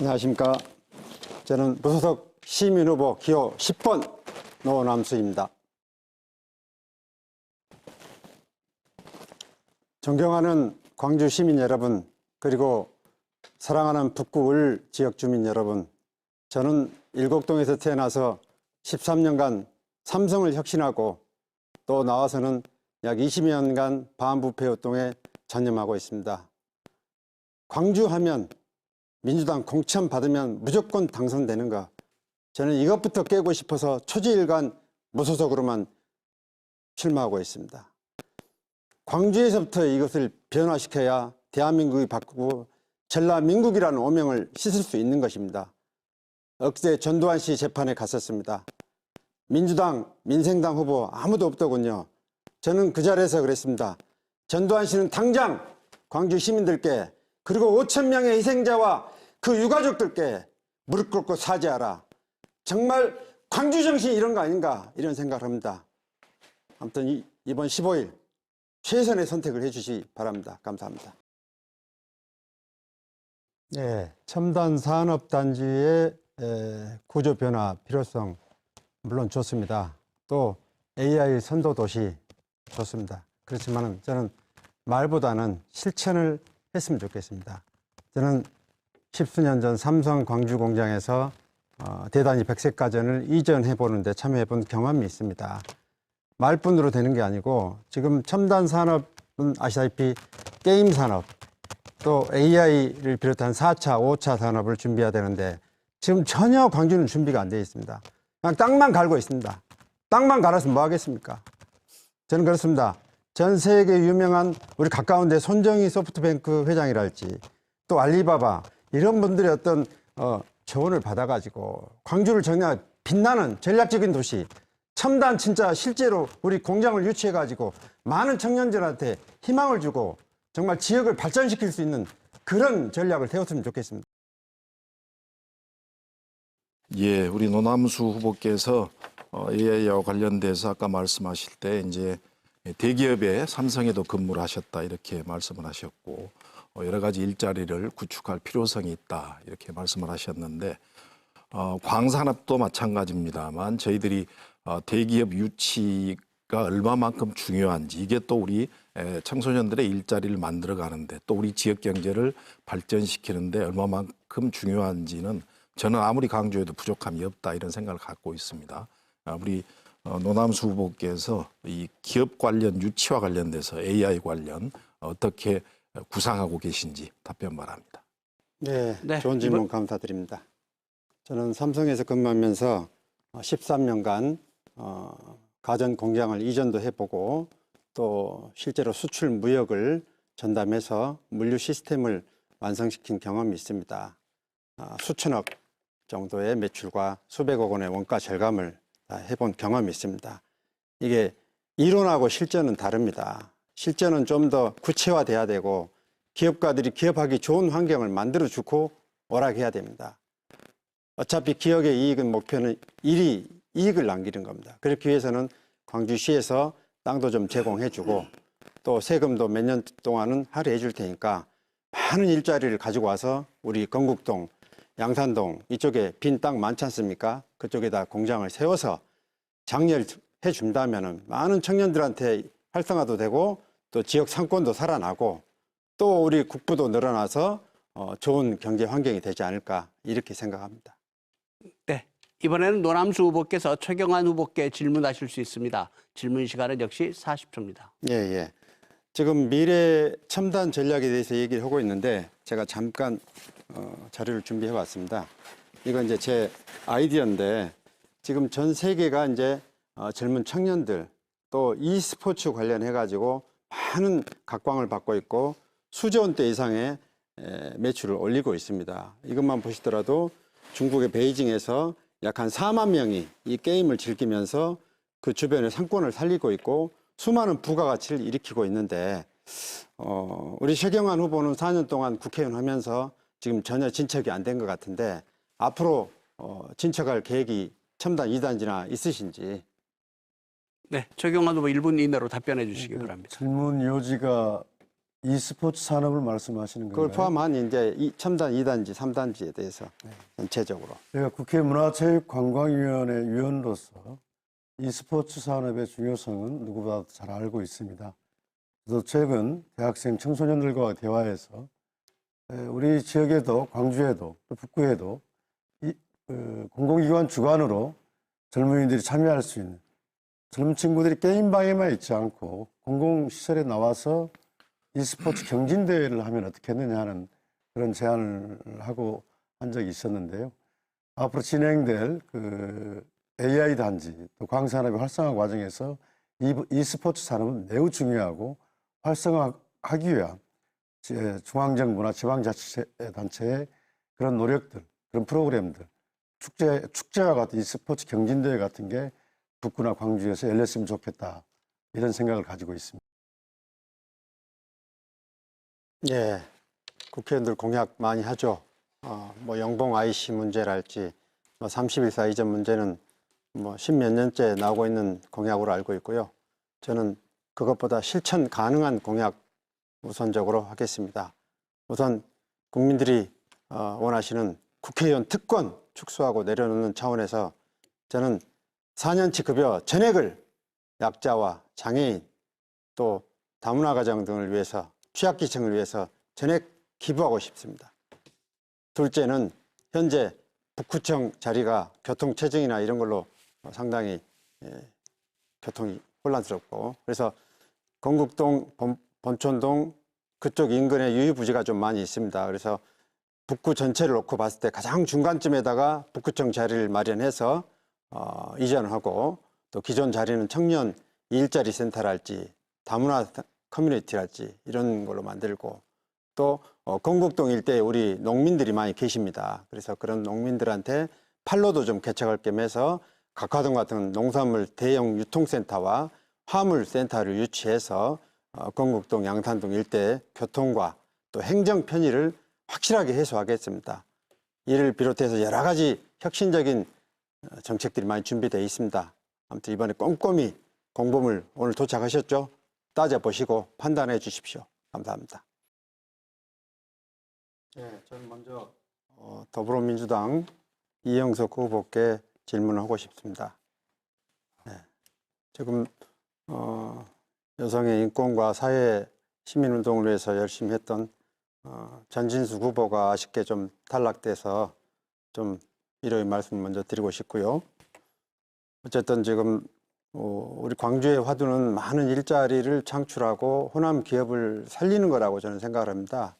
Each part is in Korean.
안녕하십니까. 저는 무소속 시민 후보 기호 10번 노남수입니다. 존경하는 광주 시민 여러분, 그리고 사랑하는 북구 을 지역 주민 여러분, 저는 일곡동에서 태어나서 13년간 삼성을 혁신하고 또 나와서는 약 20년간 반부패 활동에 전념하고 있습니다. 광주 하면 민주당 공천 받으면 무조건 당선되는 거. 저는 이것부터 깨고 싶어서 초지일간 무소속으로만 출마하고 있습니다. 광주에서부터 이것을 변화시켜야 대한민국이 바꾸고 전라민국이라는 오명을 씻을 수 있는 것입니다. 억제 전두환 씨 재판에 갔었습니다. 민주당, 민생당 후보 아무도 없더군요. 저는 그 자리에서 그랬습니다. 전두환 씨는 당장 광주 시민들께 그리고 5천 명의 희생자와 그 유가족들께 무릎 꿇고 사죄하라. 정말 광주 정신이 이런 거 아닌가 이런 생각을 합니다. 아무튼 이- 이번 15일 최선의 선택을 해주시 바랍니다. 감사합니다. 네, 첨단 산업 단지의 에, 구조 변화 필요성 물론 좋습니다. 또 AI 선도 도시 좋습니다. 그렇지만 저는 말보다는 실천을 했으면 좋겠습니다. 저는 십수년 전 삼성 광주 공장에서 어, 대단히 백색 가전을 이전해 보는데 참여해 본 경험이 있습니다. 말뿐으로 되는 게 아니고 지금 첨단 산업은 아시다시피 게임 산업 또 AI를 비롯한 4차, 5차 산업을 준비해야 되는데 지금 전혀 광주는 준비가 안 되어 있습니다. 그냥 땅만 갈고 있습니다. 땅만 갈아서 뭐 하겠습니까? 저는 그렇습니다. 전 세계 유명한 우리 가까운 데 손정희 소프트뱅크 회장이랄지 또 알리바바 이런 분들의 어떤 어, 조언을 받아가지고 광주를 정말 빛나는 전략적인 도시 첨단 진짜 실제로 우리 공장을 유치해가지고 많은 청년들한테 희망을 주고 정말 지역을 발전시킬 수 있는 그런 전략을 세웠으면 좋겠습니다. 예, 우리 노남수 후보께서 어, AI와 관련돼서 아까 말씀하실 때 이제 대기업의 삼성에도 근무를 하셨다 이렇게 말씀을 하셨고 어, 여러 가지 일자리를 구축할 필요성이 있다 이렇게 말씀을 하셨는데 어, 광산업도 마찬가지입니다만 저희들이 어, 대기업 유치가 얼마만큼 중요한지 이게 또 우리 에, 청소년들의 일자리를 만들어 가는데 또 우리 지역 경제를 발전시키는데 얼마만큼 중요한지는 저는 아무리 강조해도 부족함이 없다 이런 생각을 갖고 있습니다. 아, 우리 어, 노남수 후보께서 이 기업 관련 유치와 관련돼서 AI 관련 어떻게 구상하고 계신지 답변 바랍니다. 네, 네, 좋은 질문 이번- 감사드립니다. 저는 삼성에서 근무하면서 13년간 어, 가전 공장을 이전도 해보고 또 실제로 수출 무역을 전담해서 물류 시스템을 완성시킨 경험이 있습니다. 아, 수천억 정도의 매출과 수백억 원의 원가 절감을 다 해본 경험이 있습니다. 이게 이론하고 실전은 다릅니다. 실전은 좀더 구체화돼야 되고 기업가들이 기업하기 좋은 환경을 만들어 주고 오락해야 됩니다. 어차피 기업의 이익은 목표는 일이 이익을 남기는 겁니다. 그렇기 위해서는 광주시에서 땅도 좀 제공해 주고 또 세금도 몇 년 동안은 할애해 줄 테니까 많은 일자리를 가지고 와서 우리 건국동, 양산동 이쪽에 빈 땅 많지 않습니까? 그쪽에다 공장을 세워서 장려해 준다면은 많은 청년들한테 활성화도 되고 또 지역 상권도 살아나고 또 우리 국부도 늘어나서 어, 좋은 경제 환경이 되지 않을까 이렇게 생각합니다. 네. 이번에는 노남수 후보께서 최경환 후보께 질문하실 수 있습니다. 질문 시간은 역시 40초입니다. 예, 예. 지금 미래 첨단 전략에 대해서 얘기를 하고 있는데 제가 잠깐 어, 자료를 준비해 왔습니다. 이건 이제 제 아이디어인데 지금 전 세계가 이제 어, 젊은 청년들 또 e스포츠 관련해 가지고 많은 각광을 받고 있고 수조 원 대 이상의 에, 매출을 올리고 있습니다. 이것만 보시더라도 중국의 베이징에서 약 한 4만 명이 이 게임을 즐기면서 그 주변의 상권을 살리고 있고 수많은 부가가치를 일으키고 있는데 어, 우리 최경환 후보는 4년 동안 국회의원 하면서 지금 전혀 진척이 안 된 것 같은데 앞으로 어, 진척할 계획이 첨단 2단지나 있으신지 네. 최경환 후보 1분 이내로 답변해 주시기 바랍니다. 질문 요지가 e스포츠 산업을 말씀하시는 그걸 건가요? 포함한 이제 이 첨단 2단지, 3단지에 대해서 전체적으로. 제가 국회 문화체육관광위원회 위원으로서 e스포츠 산업의 중요성은 누구보다 잘 알고 있습니다. 저도 최근 대학생 청소년들과 대화해서 에, 우리 지역에도 광주에도 또 북구에도 이, 어, 공공기관 주관으로 젊은이들이 참여할 수 있는 젊은 친구들이 게임방에만 있지 않고 공공시설에 나와서 e스포츠 경진대회를 하면 어떻겠느냐 하는 그런 제안을 하고 한 적이 있었는데요. 앞으로 진행될 그 AI 단지 또 광산업의 활성화 과정에서 이 e스포츠 산업은 매우 중요하고 활성화하기 위한 제- 중앙정부나 지방자치단체의 그런 노력들, 그런 프로그램들, 축제 축제와 같은 e스포츠 경진대회 같은 게 북구나 광주에서 열렸으면 좋겠다 이런 생각을 가지고 있습니다. 예, 국회의원들 공약 많이 하죠. 어, 뭐 영봉 IC 문제랄지, 뭐 31사 이전 문제는 뭐 십몇 년째 나오고 있는 공약으로 알고 있고요. 저는 그것보다 실천 가능한 공약 우선적으로 하겠습니다. 우선 국민들이 어, 원하시는 국회의원 특권 축소하고 내려놓는 차원에서 저는 4년치 급여 전액을 약자와 장애인 또 다문화 가정 등을 위해서 취약계층을 위해서 전액 기부하고 싶습니다. 둘째는 현재 북구청 자리가 교통체증이나 이런 걸로 상당히 예, 교통이 혼란스럽고 그래서 건국동, 본- 본촌동 그쪽 인근에 유유부지가 좀 많이 있습니다. 그래서 북구 전체를 놓고 봤을 때 가장 중간쯤에다가 북구청 자리를 마련해서 어, 이전하고 또 기존 자리는 청년 일자리 센터랄지 다문화 커뮤니티랄지 이런 걸로 만들고 또 어, 건국동 일대에 우리 농민들이 많이 계십니다. 그래서 그런 농민들한테 판로도 좀 개척할 겸 해서 각화동 같은 농산물 대형 유통센터와 화물센터를 유치해서 어, 건국동 양산동 일대 교통과 또 행정 편의를 확실하게 해소하겠습니다. 이를 비롯해서 여러 가지 혁신적인 어, 정책들이 많이 준비되어 있습니다. 아무튼 이번에 꼼꼼히 공보물 오늘 도착하셨죠? 따져보시고 판단해 주십시오. 감사합니다. 네, 저는 먼저 어, 더불어민주당 이영석 후보께 질문하고 싶습니다. 네, 지금 어, 여성의 인권과 사회 시민운동을 위해서 열심히 했던 어, 전진수 후보가 아쉽게 좀 탈락돼서 좀 이러한 말씀 먼저 드리고 싶고요. 어쨌든 지금 어, 우리 광주의 화두는 많은 일자리를 창출하고 호남 기업을 살리는 거라고 저는 생각을 합니다.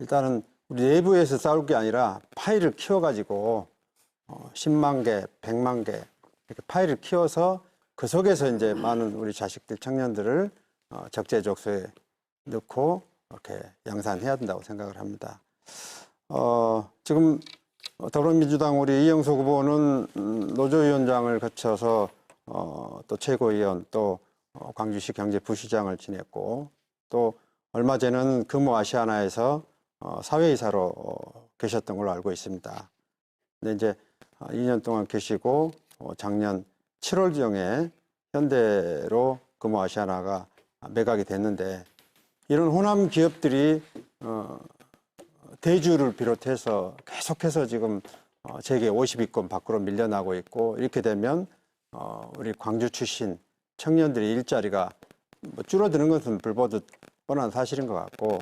일단은 우리 내부에서 싸울 게 아니라 파일을 키워가지고 어, 10만 개, 100만 개 이렇게 파일을 키워서 그 속에서 이제 많은 우리 자식들, 청년들을 어, 적재적소에 넣고 이렇게 양산해야 된다고 생각을 합니다. 어, 지금 더불어민주당 우리 이영석 후보는 음, 노조위원장을 거쳐서 어, 또 최고위원 또 어, 광주시 경제부시장을 지냈고 또 얼마 전에는 금호 아시아나에서 어, 사회이사로 어, 계셨던 걸로 알고 있습니다. 근데 이제 어, 2년 동안 계시고 어, 작년 7월경에 현대로 금호 아시아나가 매각이 됐는데 이런 호남 기업들이 어, 대주를 비롯해서 계속해서 지금 어, 세계 50위권 밖으로 밀려나고 있고 이렇게 되면 어, 우리 광주 출신 청년들의 일자리가 뭐 줄어드는 것은 불보듯 뻔한 사실인 것 같고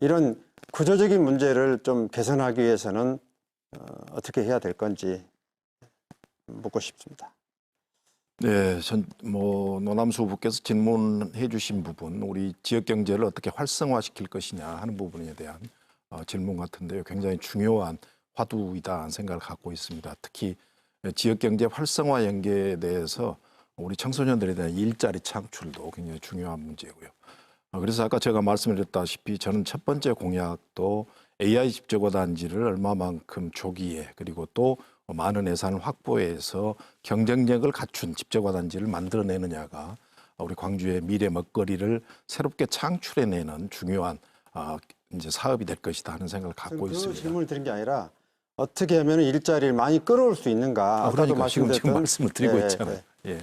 이런 구조적인 문제를 좀 개선하기 위해서는 어, 어떻게 해야 될 건지 묻고 싶습니다. 네, 전, 뭐, 노남수 후보께서 질문해 주신 부분, 우리 지역 경제를 어떻게 활성화시킬 것이냐 하는 부분에 대한 어, 질문 같은데요. 굉장히 중요한 화두이다 하는 생각을 갖고 있습니다. 특히 지역 경제 활성화 연계에 대해서 우리 청소년들에 대한 일자리 창출도 굉장히 중요한 문제고요. 어, 그래서 아까 제가 말씀드렸다시피 저는 첫 번째 공약도 AI 집적어 단지를 얼마만큼 조기에 그리고 또 많은 예산을 확보해서 경쟁력을 갖춘 집적어 단지를 만들어내느냐가 우리 광주의 미래 먹거리를 새롭게 창출해내는 중요한 아, 이제 사업이 될 것이다 하는 생각을 갖고 그 있습니다. 질문을 드린 게 아니라 어떻게 하면 일자리를 많이 끌어올 수 있는가? 아, 그러니까 지금 지금 말씀을 드리고 예, 있잖아요. 예. 예.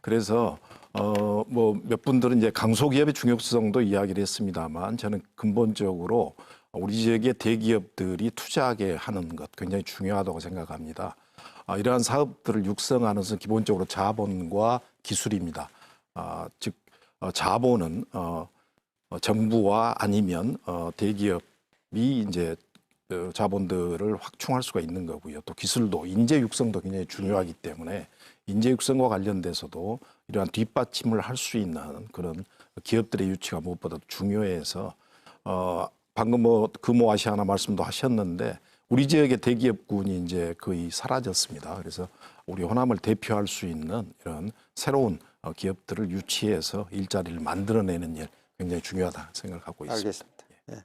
그래서 어, 뭐 몇 분들은 이제 강소기업의 중요성도 이야기를 했습니다만 저는 근본적으로 우리 지역의 대기업들이 투자하게 하는 것 굉장히 중요하다고 생각합니다. 아, 이러한 사업들을 육성하는 것은 기본적으로 자본과 기술입니다. 아, 즉 어, 자본은 어, 어, 정부와 아니면 어, 대기업이 이제 어, 자본들을 확충할 수가 있는 거고요. 또 기술도 인재 육성도 굉장히 중요하기 때문에 인재 육성과 관련돼서도 이러한 뒷받침을 할 수 있는 그런 기업들의 유치가 무엇보다 중요해서 어 방금 뭐 금호 아시아나 말씀도 하셨는데 우리 지역의 대기업군이 이제 거의 사라졌습니다. 그래서 우리 호남을 대표할 수 있는 이런 새로운 어, 기업들을 유치해서 일자리를 만들어내는 일 굉장히 중요하다 생각을 갖고 있습니다. 알겠습니다. 예.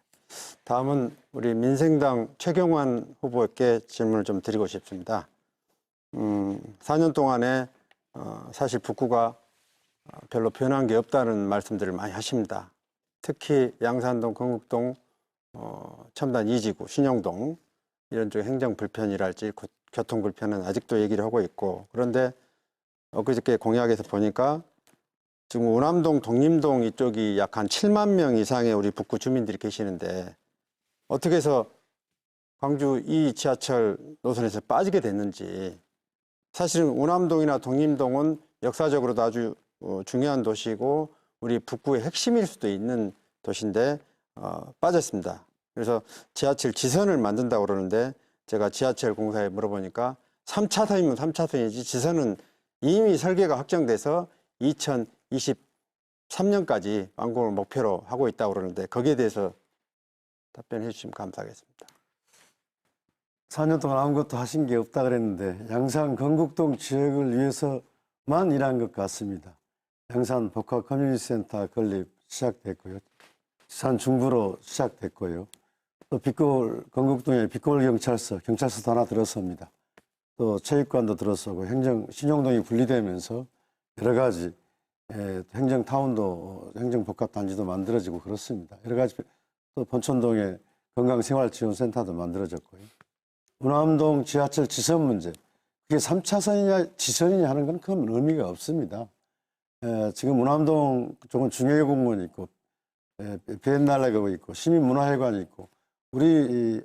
다음은 우리 민생당 최경환 후보께 질문을 좀 드리고 싶습니다. 음, 4년 동안에 어, 사실 북구가 어, 별로 변한 게 없다는 말씀들을 많이 하십니다. 특히 양산동, 건국동, 어, 첨단 이지구, 신영동 이런 쪽 행정 불편이랄지 고- 교통 불편은 아직도 얘기를 하고 있고 그런데 엊그저께 공약에서 보니까 지금 우남동, 독림동 이쪽이 약 한 7만 명 이상의 우리 북구 주민들이 계시는데 어떻게 해서 광주 이 지하철 노선에서 빠지게 됐는지 사실은 우남동이나 독림동은 역사적으로도 아주 어, 중요한 도시고 우리 북구의 핵심일 수도 있는 도시인데 어, 빠졌습니다. 그래서 지하철 지선을 만든다고 그러는데 제가 지하철 공사에 물어보니까 3차선이면 3차선이지 지선은 이미 설계가 확정돼서 2023년까지 완공을 목표로 하고 있다고 그러는데 거기에 대해서 답변해 주시면 감사하겠습니다. 4년 동안 아무것도 하신 게 없다 그랬는데 양산 건국동 지역을 위해서만 일한 것 같습니다. 양산 복합 커뮤니티 센터 건립 시작됐고요. 산 중부로 시작됐고요. 또 빛골 건국동에 빛골 경찰서 경찰서도 하나 들어섭니다. 또 체육관도 들어서고 행정 신용동이 분리되면서 여러 가지 에, 행정 타운도 행정 복합 단지도 만들어지고 그렇습니다. 여러 가지 또 본천동에 건강생활지원센터도 만들어졌고요. 우남동 지하철 지선 문제 그게 3차선이냐 지선이냐 하는 건 큰 의미가 없습니다. 에, 지금 우남동 쪽은 중앙공원이 있고 에, 비엔날레가 있고 시민문화회관이 있고 우리 이,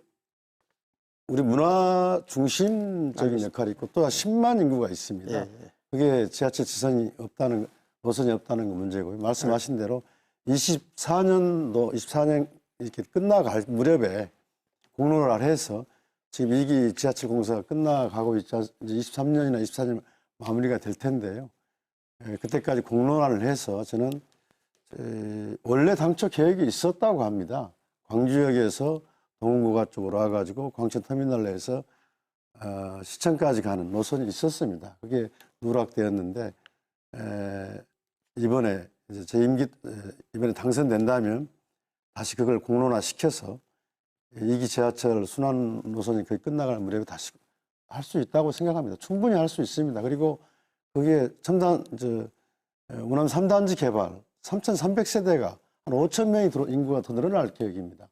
우리 문화 중심적인 역할이 있고 또 10만 인구가 있습니다. 예, 예. 그게 지하철 지선이 없다는 노선이 없다는 건 문제고요. 말씀하신 대로 24년도 24년 이렇게 끝나갈 무렵에 공론화를 해서 지금 2기 지하철 공사가 끝나가고 이제 23년이나 24년 마무리가 될 텐데요. 예, 그때까지 공론화를 해서 저는 에, 원래 당초 계획이 있었다고 합니다. 광주역에서 동문고가 쪽으로 와가지고 광천터미널 내에서 어, 시청까지 가는 노선이 있었습니다. 그게 누락되었는데 에, 이번에 이제 제 임기 에, 이번에 당선된다면 다시 그걸 공론화 시켜서 이기 지하철 순환 노선이 거의 끝나갈 무렵에 다시 할 수 있다고 생각합니다. 충분히 할 수 있습니다. 그리고 그게 첨단 저 에, 우남 3단지 개발 3,300세대가 한 5천 명이 들어 인구가 더 늘어날 계획입니다.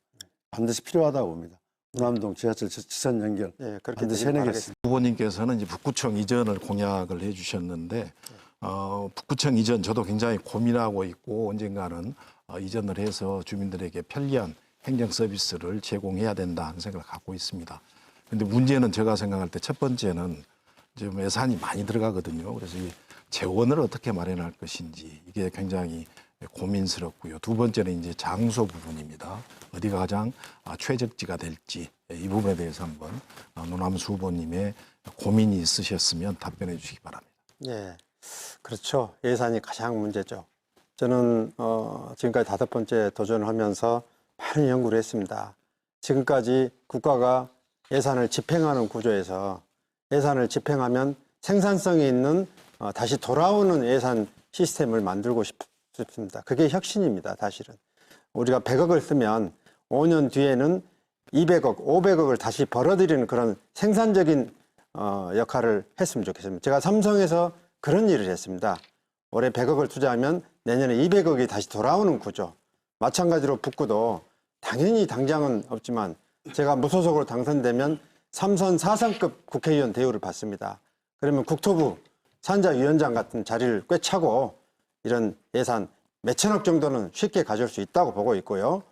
반드시 필요하다고 봅니다. 우남동 지하철 지- 지선 연결 예, 그렇게 반드시 해내겠습니다. 후보님께서는 이제 북구청 이전을 공약을 해주셨는데 어, 북구청 이전 저도 굉장히 고민하고 있고 언젠가는 어, 이전을 해서 주민들에게 편리한 행정 서비스를 제공해야 된다 하는 생각을 갖고 있습니다. 근데 문제는 제가 생각할 때 첫 번째는 지금 예산이 많이 들어가거든요. 그래서 이 재원을 어떻게 마련할 것인지 이게 굉장히 고민스럽고요. 두 번째는 이제 장소 부분입니다. 어디가 가장 아, 최적지가 될지 이 부분에 대해서 한번 아, 노남수 후보님의 고민이 있으셨으면 답변해 주시기 바랍니다. 예, 그렇죠. 예산이 가장 문제죠. 저는 어, 지금까지 다섯 번째 도전을 하면서 많은 연구를 했습니다. 지금까지 국가가 예산을 집행하는 구조에서 예산을 집행하면 생산성이 있는 어, 다시 돌아오는 예산 시스템을 만들고 싶, 싶습니다. 그게 혁신입니다, 사실은. 우리가 100억을 쓰면 5년 뒤에는 200억, 500억을 다시 벌어들이는 그런 생산적인 어, 역할을 했으면 좋겠습니다. 제가 삼성에서 그런 일을 했습니다. 올해 100억을 투자하면 내년에 200억이 다시 돌아오는 구조. 마찬가지로 북구도 당연히 당장은 없지만 제가 무소속으로 당선되면 삼선 4선급 국회의원 대우를 받습니다. 그러면 국토부 산자위원장 같은 자리를 꿰차고 이런 예산 몇천억 정도는 쉽게 가져올 수 있다고 보고 있고요.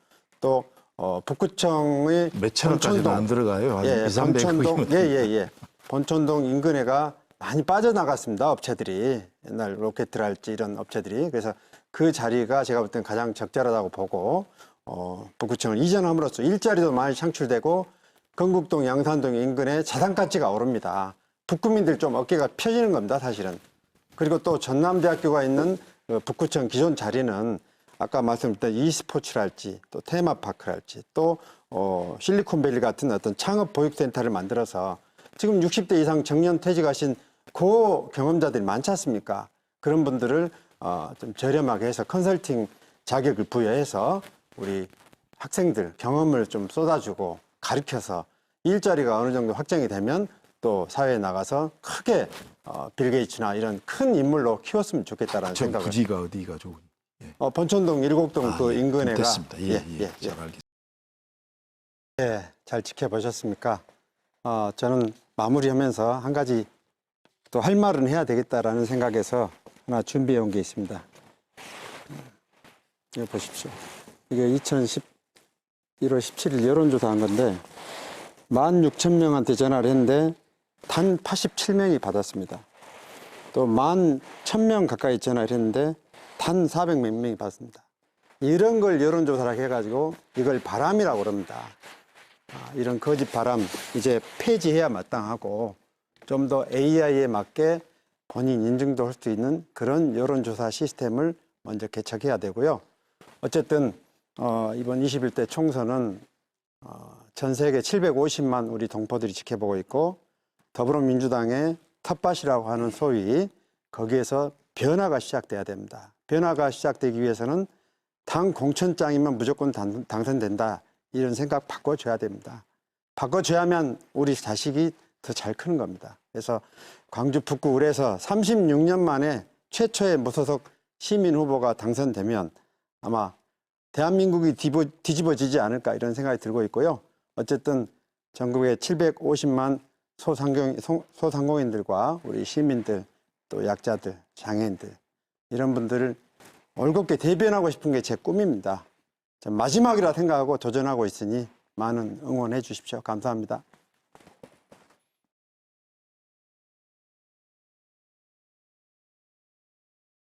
또 어, 북구청의 몇천억까지는 안 들어가요. 한 예, 2, 300 본촌동, 억이면. 예, 예, 예. 본촌동 인근에가 많이 빠져나갔습니다. 업체들이 옛날 로켓트랄지 이런 업체들이 그래서 그 자리가 제가 볼 때는 가장 적절하다고 보고 어, 북구청을 이전함으로써 일자리도 많이 창출되고 건국동, 양산동 인근에 자산 가치가 오릅니다. 북구민들 좀 어깨가 펴지는 겁니다, 사실은. 그리고 또 전남대학교가 있는 그 북구청 기존 자리는 아까 말씀드렸던 e스포츠랄지 또 테마파크랄지 또 어, 실리콘밸리 같은 어떤 창업 보육센터를 만들어서 지금 60대 이상 정년 퇴직하신 고 경험자들이 많지 않습니까? 그런 분들을 어, 좀 저렴하게 해서 컨설팅 자격을 부여해서 우리 학생들 경험을 좀 쏟아주고 가르쳐서 일자리가 어느 정도 확정이 되면 또 사회에 나가서 크게 어, 빌 게이츠나 이런 큰 인물로 키웠으면 좋겠다라는 저 생각을 부지가 어디가 좋은? 어, 본촌동 일곡동 아, 그 예, 인근에가 됐습니다. 예, 예, 예, 잘 알겠습니다. 예, 잘 지켜보셨습니까? 어, 저는 마무리하면서 한 가지 또 할 말은 해야 되겠다라는 생각에서 하나 준비해 온 게 있습니다. 이거 보십시오. 이게 2010 1월 17일 여론조사 한 건데 16,000명한테 전화를 했는데 단 87명이 받았습니다. 또 11,000명 가까이 전화를 했는데 단 400몇 명이 받습니다. 이런 걸 여론조사를 해가지고 이걸 바람이라고 그럽니다. 아, 이런 거짓 바람 이제 폐지해야 마땅하고 좀 더 AI에 맞게 본인 인증도 할 수 있는 그런 여론조사 시스템을 먼저 개척해야 되고요. 어쨌든 어, 이번 21대 총선은 어, 전 세계 750만 우리 동포들이 지켜보고 있고 더불어민주당의 텃밭이라고 하는 소위 거기에서 변화가 시작돼야 됩니다. 변화가 시작되기 위해서는 당 공천장이면 무조건 당, 당선된다 이런 생각 바꿔줘야 됩니다. 바꿔줘야만 우리 자식이 더 잘 크는 겁니다. 그래서 광주 북구 을에서 36년 만에 최초의 무소속 시민 후보가 당선되면 아마 대한민국이 뒤집어, 뒤집어지지 않을까 이런 생각이 들고 있고요. 어쨌든 전국의 750만 소상공, 소- 소상공인들과 우리 시민들 또 약자들, 장애인들 이런 분들을 올곧게 대변하고 싶은 게 제 꿈입니다. 자, 마지막이라 생각하고 도전하고 있으니 많은 응원해 주십시오. 감사합니다.